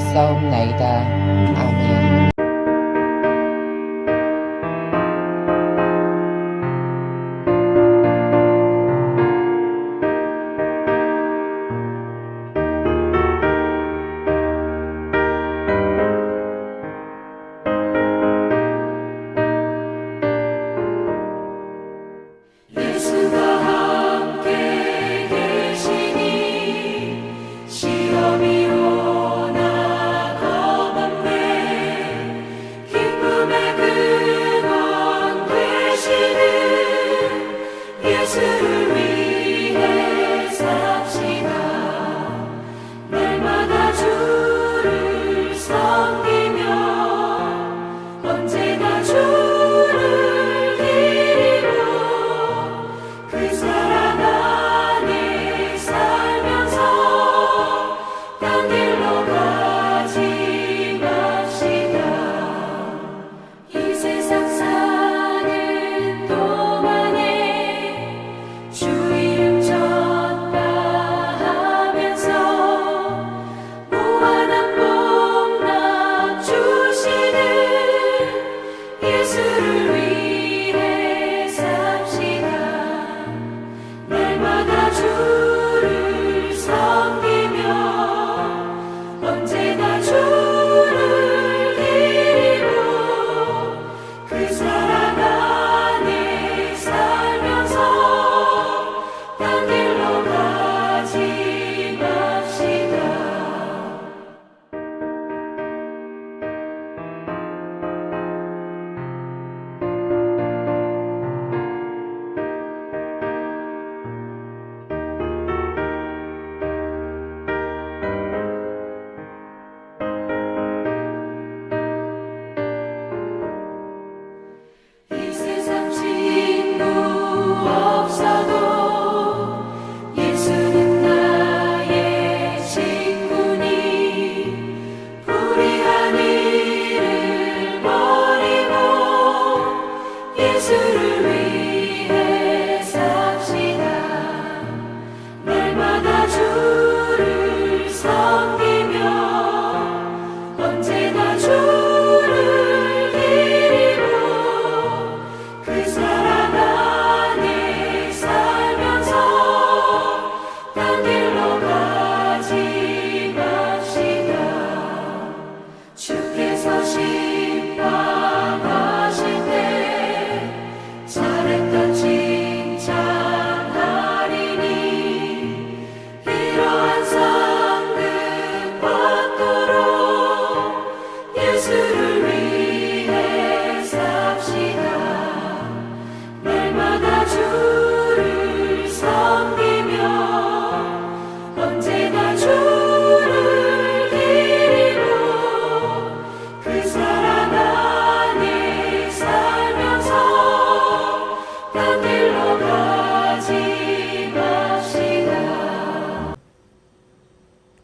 믿사옵나이다. 아멘.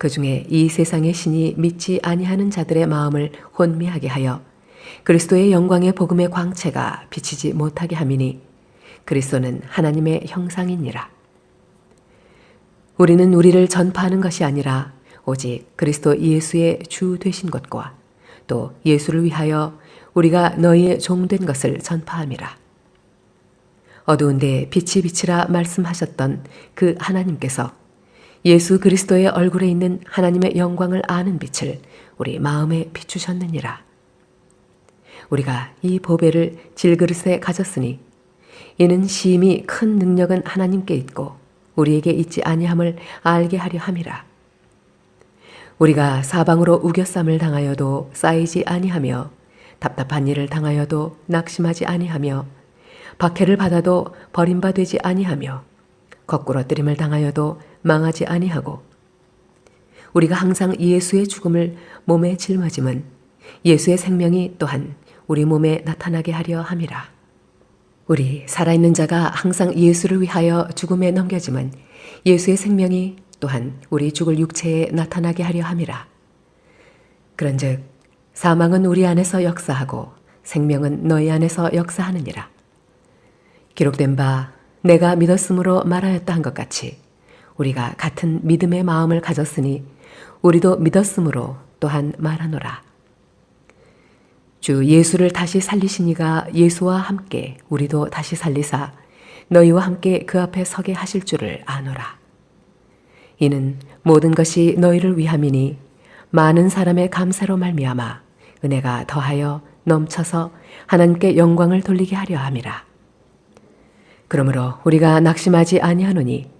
그 중에 이 세상의 신이 믿지 아니하는 자들의 마음을 혼미하게 하여 그리스도의 영광의 복음의 광채가 비치지 못하게 함이니 그리스도는 하나님의 형상이니라. 우리는 우리를 전파하는 것이 아니라 오직 그리스도 예수의 주 되신 것과 또 예수를 위하여 우리가 너희의 종된 것을 전파함이라. 어두운데 빛이 비치라 말씀하셨던 그 하나님께서 예수 그리스도의 얼굴에 있는 하나님의 영광을 아는 빛을 우리 마음에 비추셨느니라. 우리가 이 보배를 질그릇에 가졌으니 이는 심히 큰 능력은 하나님께 있고 우리에게 있지 아니함을 알게 하려 함이라. 우리가 사방으로 우겨쌈을 당하여도 쌓이지 아니하며 답답한 일을 당하여도 낙심하지 아니하며 박해를 받아도 버림받지 아니하며 거꾸로 뜨림을 당하여도 망하지 아니하고 우리가 항상 예수의 죽음을 몸에 짊어짐은 예수의 생명이 또한 우리 몸에 나타나게 하려 함이라. 우리 살아있는 자가 항상 예수를 위하여 죽음에 넘겨짐은 예수의 생명이 또한 우리 죽을 육체에 나타나게 하려 함이라. 그런즉 사망은 우리 안에서 역사하고 생명은 너희 안에서 역사하느니라. 기록된 바 내가 믿었으므로 말하였다 한 것 같이 우리가 같은 믿음의 마음을 가졌으니 우리도 믿었으므로 또한 말하노라. 주 예수를 다시 살리시니가 예수와 함께 우리도 다시 살리사 너희와 함께 그 앞에 서게 하실 줄을 아노라. 이는 모든 것이 너희를 위함이니 많은 사람의 감사로 말미암아 은혜가 더하여 넘쳐서 하나님께 영광을 돌리게 하려 함이라. 그러므로 우리가 낙심하지 아니하노니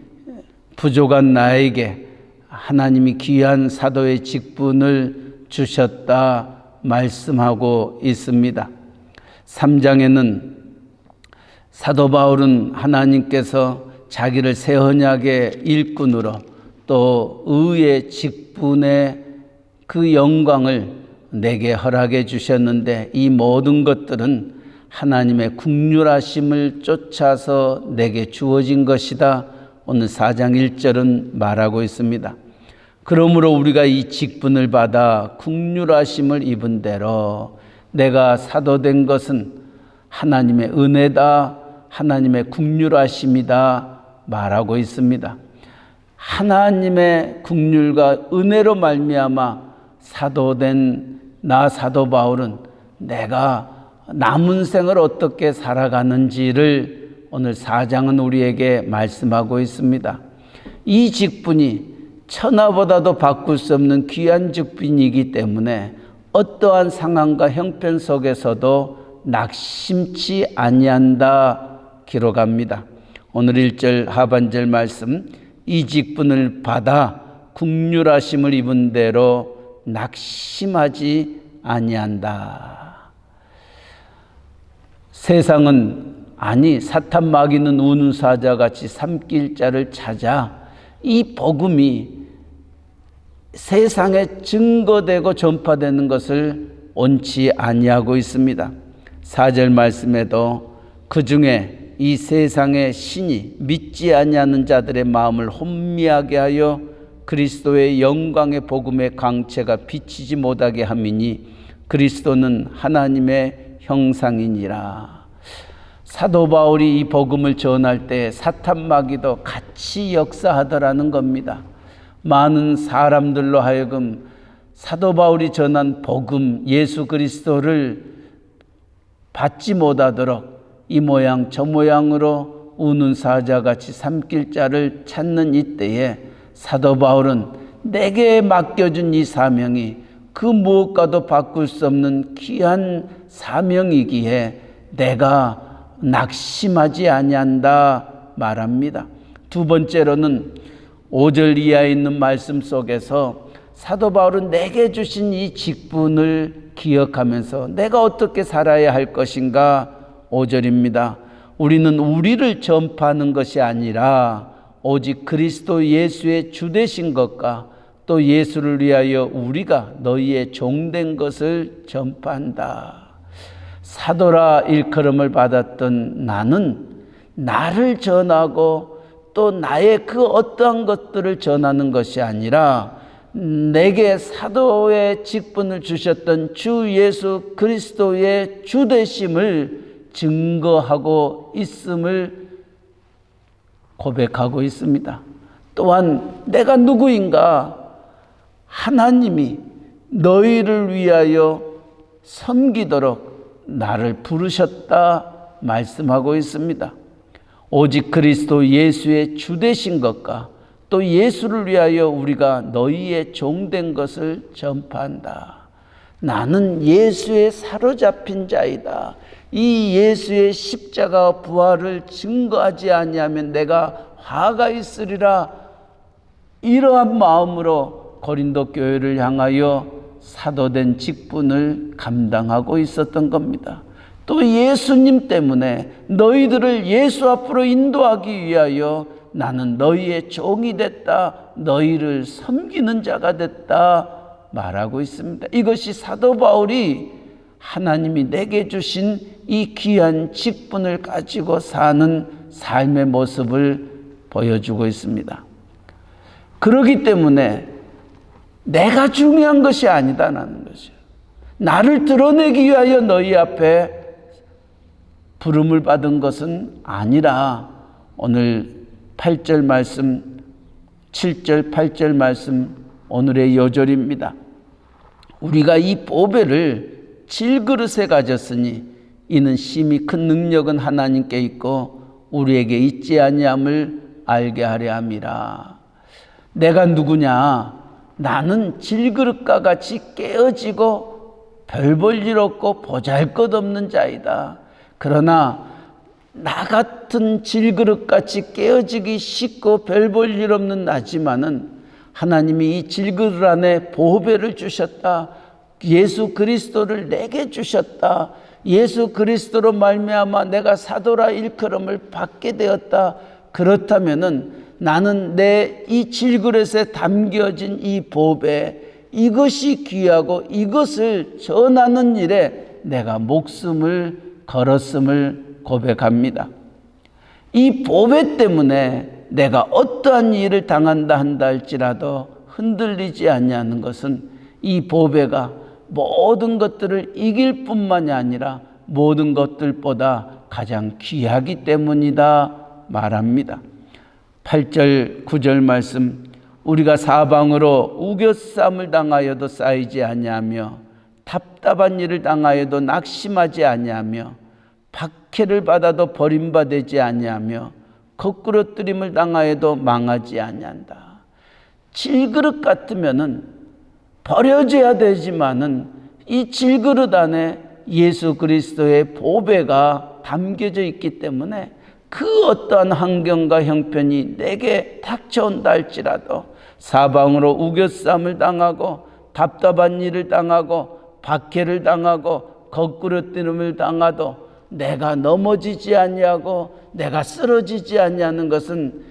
부족한 나에게 하나님이 귀한 사도의 직분을 주셨다 말씀하고 있습니다. 3장에는 사도 바울은 하나님께서 자기를 새 언약의 일꾼으로 또 의의 직분의 그 영광을 내게 허락해 주셨는데 이 모든 것들은 하나님의 국률하심을 쫓아서 내게 주어진 것이다. 오늘 4장 1절은 말하고 있습니다. 그러므로 우리가 이 직분을 받아 국률하심을 입은 대로 내가 사도된 것은 하나님의 은혜다, 하나님의 국률하심이다 말하고 있습니다. 하나님의 국률과 은혜로 말미암아 사도된 나 사도 바울은 내가 남은 생을 어떻게 살아가는지를 오늘 사장은 우리에게 말씀하고 있습니다. 이 직분이 천하보다도 바꿀 수 없는 귀한 직분이기 때문에 어떠한 상황과 형편 속에서도 낙심치 아니한다 기록합니다. 오늘 1절 하반절 말씀 이 직분을 받아 국률하심을 입은 대로 낙심하지 아니한다. 세상은 아니 사탄 마귀는 우는 사자 같이 삼킬 자를 찾아 이 복음이 세상에 증거되고 전파되는 것을 원치 아니하고 있습니다. 4절 말씀에도 그 중에 이 세상의 신이 믿지 아니하는 자들의 마음을 혼미하게 하여 그리스도의 영광의 복음의 강체가 비치지 못하게 함이니 그리스도는 하나님의 형상이니라. 사도 바울이 이 복음을 전할 때 사탄 마귀도 같이 역사하더라는 겁니다. 많은 사람들로 하여금 사도 바울이 전한 복음 예수 그리스도를 받지 못하도록 이 모양 저 모양으로 우는 사자같이 삼킬 자를 찾는 이때에 사도 바울은 내게 맡겨준 이 사명이 그 무엇과도 바꿀 수 없는 귀한 사명이기에 내가 낙심하지 아니한다 말합니다. 두 번째로는 5절 이하에 있는 말씀 속에서 사도 바울은 내게 주신 이 직분을 기억하면서 내가 어떻게 살아야 할 것인가 5절입니다. 우리는 우리를 전파하는 것이 아니라 오직 그리스도 예수의 주되신 것과 또 예수를 위하여 우리가 너희의 종된 것을 전파한다. 사도라 일컬음을 받았던 나는 나를 전하고 또 나의 그 어떠한 것들을 전하는 것이 아니라 내게 사도의 직분을 주셨던 주 예수 그리스도의 주되심을 증거하고 있음을 고백하고 있습니다. 또한 내가 누구인가 하나님이 너희를 위하여 섬기도록 나를 부르셨다 말씀하고 있습니다. 오직 그리스도 예수의 주되신 것과 또 예수를 위하여 우리가 너희의 종된 것을 전파한다. 나는 예수의 사로잡힌 자이다. 이 예수의 십자가 부활을 증거하지 아니하면 내가 화가 있으리라. 이러한 마음으로 고린도 교회를 향하여 사도된 직분을 감당하고 있었던 겁니다. 또 예수님 때문에 너희들을 예수 앞으로 인도하기 위하여 나는 너희의 종이 됐다. 너희를 섬기는 자가 됐다. 말하고 있습니다. 이것이 사도 바울이 하나님이 내게 주신 이 귀한 직분을 가지고 사는 삶의 모습을 보여주고 있습니다. 그러기 때문에 내가 중요한 것이 아니다라는 것이요. 나를 드러내기 위하여 너희 앞에 부름을 받은 것은 아니라 오늘 8절 말씀, 7절, 8절 말씀 오늘의 요절입니다. 우리가 이 보배를 질그릇에 가졌으니 이는 심히 큰 능력은 하나님께 있고 우리에게 있지 아니함을 알게 하려 함이라. 내가 누구냐? 나는 질그릇과 같이 깨어지고 별 볼 일 없고 보잘 것 없는 자이다. 그러나 나 같은 질그릇 같이 깨어지기 쉽고 별 볼 일 없는 나지만은 하나님이 이 질그릇 안에 보배를 주셨다. 예수 그리스도를 내게 주셨다. 예수 그리스도로 말미암아 내가 사도라 일컬음을 받게 되었다. 그렇다면은 나는 내 이 질그릇에 담겨진 이 보배 이것이 귀하고 이것을 전하는 일에 내가 목숨을 걸었음을 고백합니다. 이 보배 때문에 내가 어떠한 일을 당한다 한다 할지라도 흔들리지 아니하는 것은 이 보배가 모든 것들을 이길 뿐만이 아니라 모든 것들보다 가장 귀하기 때문이다 말합니다. 8절 9절 말씀 우리가 사방으로 우겨쌈을 당하여도 쌓이지 아니하며 답답한 일을 당하여도 낙심하지 아니하며 박해를 받아도 버림받지 아니하며 거꾸러뜨림을 당하여도 망하지 아니한다. 질그릇 같으면은 버려져야 되지만은 이 질그릇 안에 예수 그리스도의 보배가 담겨져 있기 때문에 그 어떠한 환경과 형편이 내게 닥쳐온다 할지라도 사방으로 우겨쌈을 당하고 답답한 일을 당하고 박해를 당하고 거꾸러뜨림을 당하도 내가 넘어지지 아니하고 내가 쓰러지지 아니하는 것은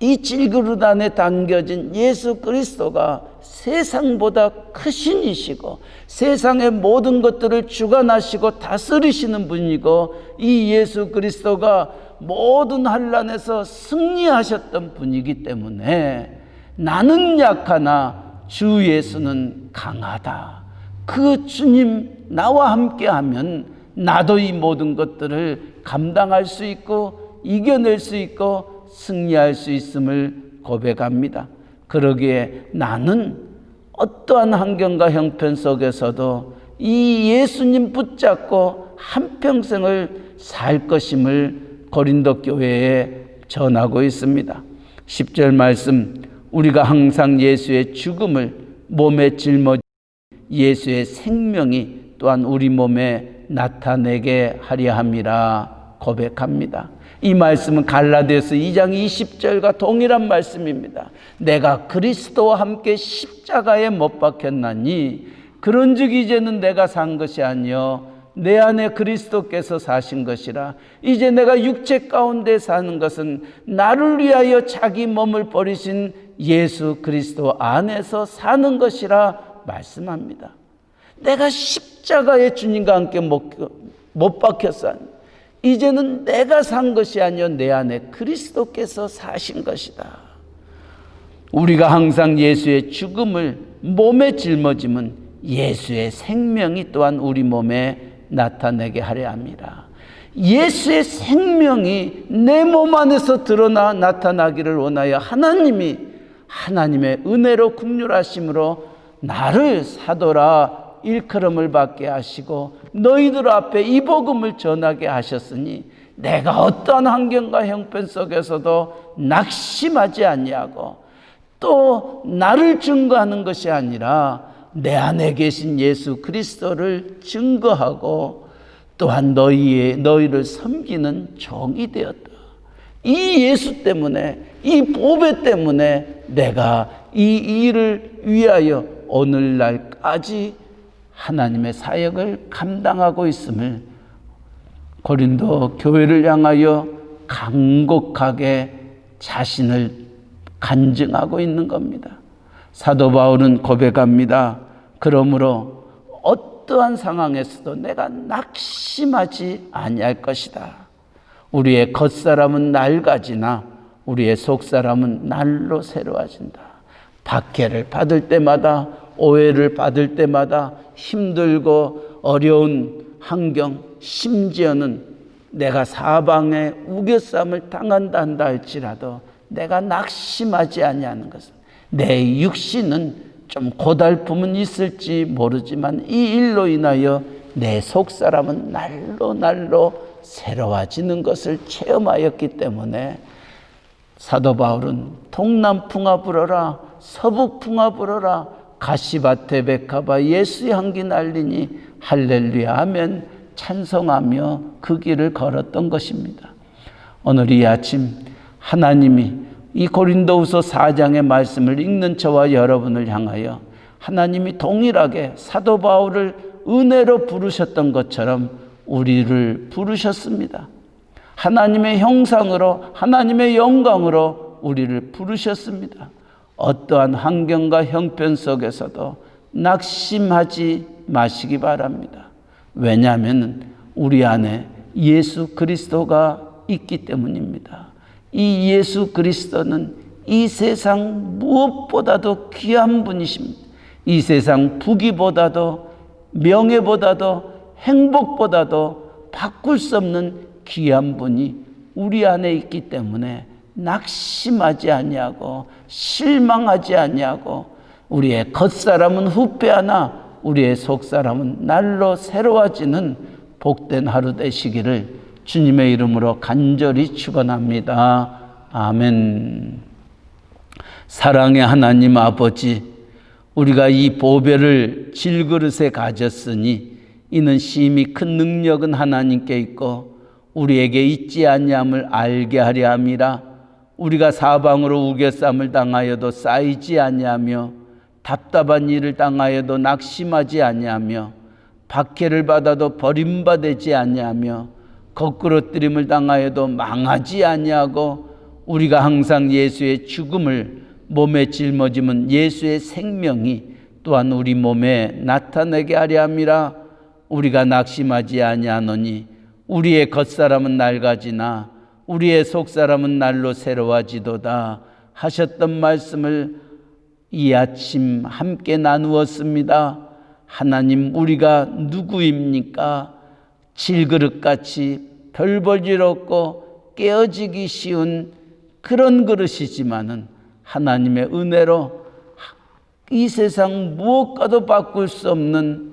이 질그릇 안에 담겨진 예수 그리스도가 세상보다 크신 이시고 세상의 모든 것들을 주관하시고 다스리시는 분이고 이 예수 그리스도가 모든 환란에서 승리하셨던 분이기 때문에 나는 약하나 주 예수는 강하다. 그 주님 나와 함께 하면 나도 이 모든 것들을 감당할 수 있고 이겨낼 수 있고 승리할 수 있음을 고백합니다. 그러기에 나는 어떠한 환경과 형편 속에서도 이 예수님 붙잡고 한평생을 살 것임을 고린도 교회에 전하고 있습니다. 10절 말씀 우리가 항상 예수의 죽음을 몸에 짊어진 예수의 생명이 또한 우리 몸에 나타내게 하려 함이라 고백합니다. 이 말씀은 갈라디아서 2장 20절과 동일한 말씀입니다. 내가 그리스도와 함께 십자가에 못 박혔나니 그런즉 이제는 내가 산 것이 아니요 내 안에 그리스도께서 사신 것이라 이제 내가 육체 가운데 사는 것은 나를 위하여 자기 몸을 버리신 예수 그리스도 안에서 사는 것이라 말씀합니다. 내가 십자가에 주님과 함께 못, 못 박혔어. 이제는 내가 산 것이 아니요 내 안에 그리스도께서 사신 것이다. 우리가 항상 예수의 죽음을 몸에 짊어짐은 예수의 생명이 또한 우리 몸에 나타내게 하려 합니다. 예수의 생명이 내 몸 안에서 드러나 나타나기를 원하여 하나님이 하나님의 은혜로 국률하심으로 나를 사도라 일컬음을 받게 하시고 너희들 앞에 이 복음을 전하게 하셨으니 내가 어떠한 환경과 형편 속에서도 낙심하지 아니하고 또 나를 증거하는 것이 아니라 내 안에 계신 예수 그리스도를 증거하고 또한 너희의 너희를 섬기는 종이 되었다. 이 예수 때문에 이 보배 때문에 내가 이 일을 위하여 오늘날까지 하나님의 사역을 감당하고 있음을 고린도 교회를 향하여 간곡하게 자신을 간증하고 있는 겁니다. 사도 바울은 고백합니다. 그러므로 어떠한 상황에서도 내가 낙심하지 아니할 것이다. 우리의 겉사람은 낡아지나 우리의 속사람은 날로 새로워진다. 박해를 받을 때마다 오해를 받을 때마다 힘들고 어려운 환경 심지어는 내가 사방에 우겨쌈을 당한다 한다 할지라도 내가 낙심하지 아니하는 것은 내 육신은 좀 고달픔은 있을지 모르지만 이 일로 인하여 내 속 사람은 날로 날로 새로워지는 것을 체험하였기 때문에 사도 바울은 동남풍아 불어라 서북풍아 불어라 가시밭에 백합아 예수의 향기 날리니 할렐루야 하면 찬송하며 그 길을 걸었던 것입니다. 오늘 이 아침 하나님이 이 고린도후서 4장의 말씀을 읽는 저와 여러분을 향하여 하나님이 동일하게 사도 바울을 은혜로 부르셨던 것처럼 우리를 부르셨습니다. 하나님의 형상으로 하나님의 영광으로 우리를 부르셨습니다. 어떠한 환경과 형편 속에서도 낙심하지 마시기 바랍니다. 왜냐하면 우리 안에 예수 그리스도가 있기 때문입니다. 이 예수 그리스도는 이 세상 무엇보다도 귀한 분이십니다. 이 세상 부귀보다도 명예보다도 행복보다도 바꿀 수 없는 귀한 분이 우리 안에 있기 때문에 낙심하지 아니하고 실망하지 아니하고 우리의 겉사람은 후패하나 우리의 속사람은 날로 새로워지는 복된 하루 되시기를 주님의 이름으로 간절히 축원합니다. 아멘. 사랑의 하나님 아버지, 우리가 이 보배를 질그릇에 가졌으니 이는 심히 큰 능력은 하나님께 있고 우리에게 있지 아니함을 알게 하려 함이라. 우리가 사방으로 우겨쌈을 당하여도 쌓이지 아니하며 답답한 일을 당하여도 낙심하지 아니하며 박해를 받아도 버림받지 아니하며 거꾸러뜨림을 당하여도 망하지 아니하고 우리가 항상 예수의 죽음을 몸에 짊어짐은 예수의 생명이 또한 우리 몸에 나타내게 하려 함이라 우리가 낙심하지 아니하노니 우리의 겉사람은 낡아지나 우리의 속사람은 날로 새로워지도다 하셨던 말씀을 이 아침 함께 나누었습니다. 하나님 우리가 누구입니까? 질그릇같이 없고 깨어지기 쉬운 그런 그릇이지만은 하나님의 은혜로 이 세상 무엇과도 바꿀 수 없는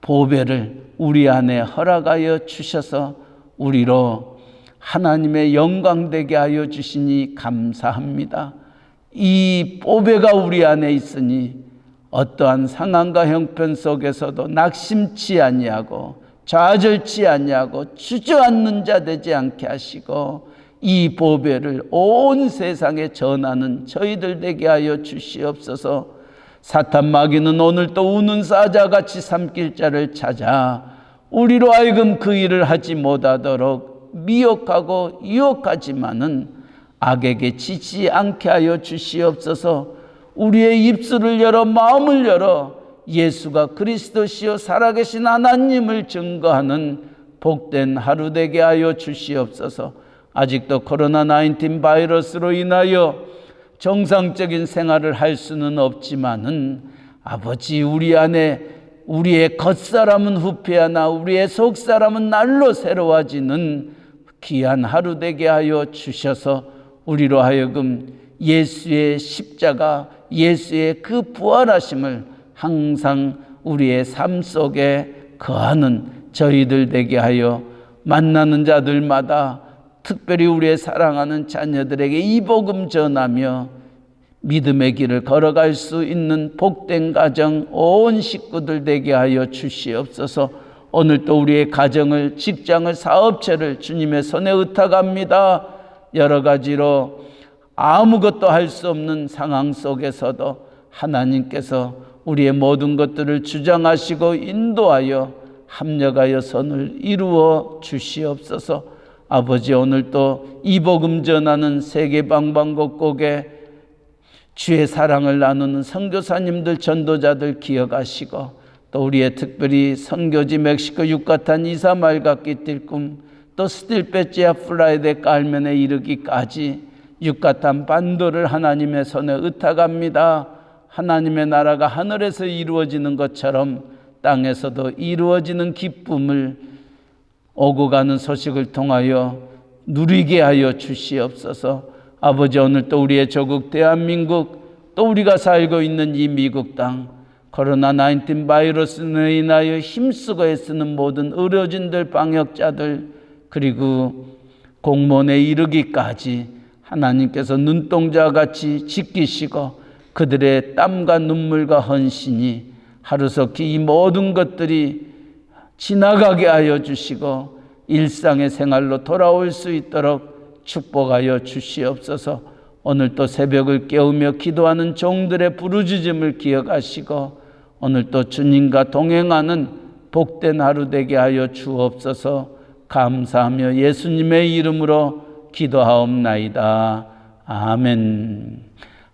보배를 우리 안에 허락하여 주셔서 우리로 하나님의 영광 되게 하여 주시니 감사합니다. 이 보배가 우리 안에 있으니 어떠한 상황과 형편 속에서도 낙심치 아니하고 좌절치 아니하고 주저앉는 자 되지 않게 하시고 이 보배를 온 세상에 전하는 저희들 되게 하여 주시옵소서. 사탄 마귀는 오늘 또 우는 사자같이 삼킬 자를 찾아 우리로 하여금 그 일을 하지 못하도록 미혹하고 유혹하지만은 악에게 지지 않게 하여 주시옵소서. 우리의 입술을 열어 마음을 열어 예수가 그리스도시요 살아계신 하나님을 증거하는 복된 하루 되게 하여 주시옵소서. 아직도 코로나 19 바이러스로 인하여 정상적인 생활을 할 수는 없지만은 아버지 우리 안에 우리의 겉사람은 후패하나 우리의 속사람은 날로 새로워지는 귀한 하루 되게 하여 주셔서 우리로 하여금 예수의 십자가 예수의 그 부활하심을 항상 우리의 삶 속에 거하는 저희들 되게 하여 만나는 자들마다 특별히 우리의 사랑하는 자녀들에게 이 복음 전하며 믿음의 길을 걸어갈 수 있는 복된 가정 온 식구들 되게 하여 주시옵소서. 오늘 또 우리의 가정을 직장을 사업체를 주님의 손에 의탁합니다. 여러 가지로 아무것도 할 수 없는 상황 속에서도 하나님께서 우리의 모든 것들을 주장하시고 인도하여 합력하여 선을 이루어 주시옵소서. 아버지 오늘 또이 복음 전하는 세계 방방곡곡에 주의 사랑을 나누는 선교사님들 전도자들 기억하시고 또 우리의 특별히 선교지 멕시코 유카탄 이사말가끼 뛸꿈 또 스틸페지아 플라이데 깔면에 이르기까지 유카탄 반도를 하나님의 손에 의탁합니다. 하나님의 나라가 하늘에서 이루어지는 것처럼 땅에서도 이루어지는 기쁨을 오고 가는 소식을 통하여 누리게 하여 주시옵소서. 아버지 오늘 또 우리의 조국 대한민국 또 우리가 살고 있는 이 미국 땅 코로나 19 바이러스로 인하여 힘쓰고 애쓰는 모든 의료진들 방역자들 그리고 공무원에 이르기까지 하나님께서 눈동자 같이 지키시고 그들의 땀과 눈물과 헌신이 하루속히 이 모든 것들이 지나가게 하여 주시고 일상의 생활로 돌아올 수 있도록 축복하여 주시옵소서. 오늘 또 새벽을 깨우며 기도하는 종들의 부르짖음을 기억하시고 오늘 또 주님과 동행하는 복된 하루 되게 하여 주옵소서. 감사하며 예수님의 이름으로 기도하옵나이다. 아멘.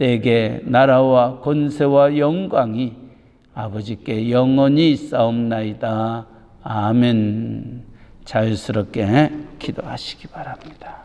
때게 나라와 권세와 영광이 아버지께 영원히 싸움나이다. 아멘. 자유스럽게 기도하시기 바랍니다.